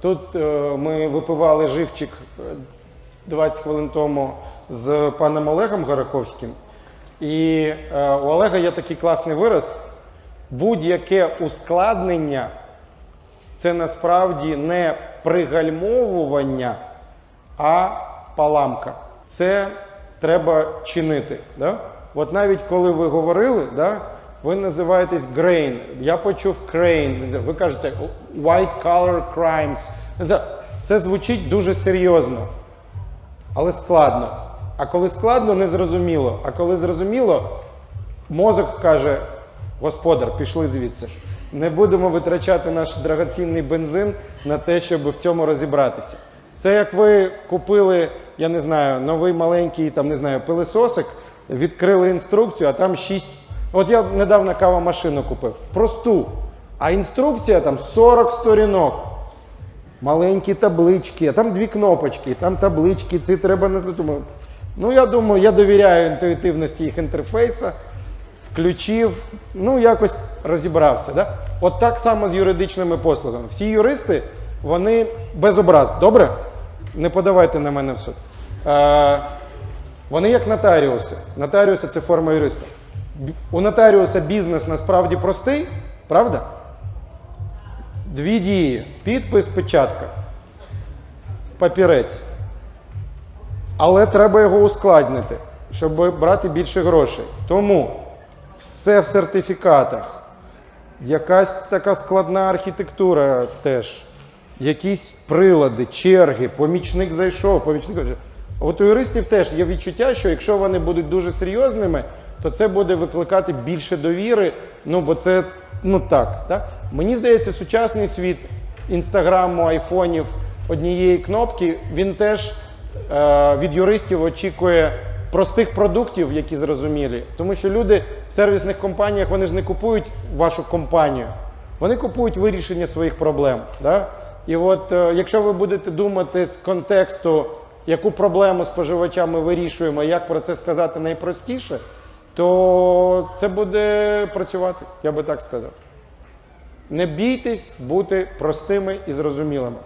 Тут е, ми випивали живчик е, 20 хвилин тому з паном Олегом Гороховським. І е, у Олега є такий класний вираз: будь-яке ускладнення це насправді не пригальмовування, а паламка. Це треба чинити. Да? От навіть коли ви говорили, да, ви називаєтесь Grain. Я почув Crane. Ви кажете white collar crimes. Це звучить дуже серйозно, але складно. А коли складно, не зрозуміло. А коли зрозуміло, мозок каже: Господар, пішли звідси. Не будемо витрачати наш драгоцінний бензин на те, щоб в цьому розібратися. Це як ви купили, я не знаю, новий маленький там, не знаю, пилисосик, відкрили інструкцію, а там шість. От я недавно кавомашину купив. Просту. А інструкція там 40 сторінок. Маленькі таблички, а там дві кнопочки, там таблички, це треба не. Ну, я думаю, я довіряю інтуїтивності їх інтерфейсу, включив, ну якось розібрався. Да? От так само з юридичними послугами. Всі юристи, вони без образ. Добре? Не подавайте на мене в суд. Е, вони як нотаріуси. Нотаріуси це форма юриста. У нотаріуса бізнес насправді простий, правда? Дві дії: підпис, печатка, папірець. Але треба його ускладнити, щоб брати більше грошей. Тому все в сертифікатах, якась така складна архітектура теж, якісь прилади, черги, помічник зайшов, помічник. От у юристів теж є відчуття, що якщо вони будуть дуже серйозними, то це буде викликати більше довіри. Ну бо це ну так. так? Мені здається, сучасний світ інстаграму, айфонів, однієї кнопки, він теж е, від юристів очікує простих продуктів, які зрозумілі. Тому що люди в сервісних компаніях вони ж не купують вашу компанію, вони купують вирішення своїх проблем. Да? І от е, якщо ви будете думати з контексту, яку проблему споживача ми вирішуємо, як про це сказати найпростіше, то це буде працювати, я би так сказав. Не бійтесь бути простими і зрозумілими.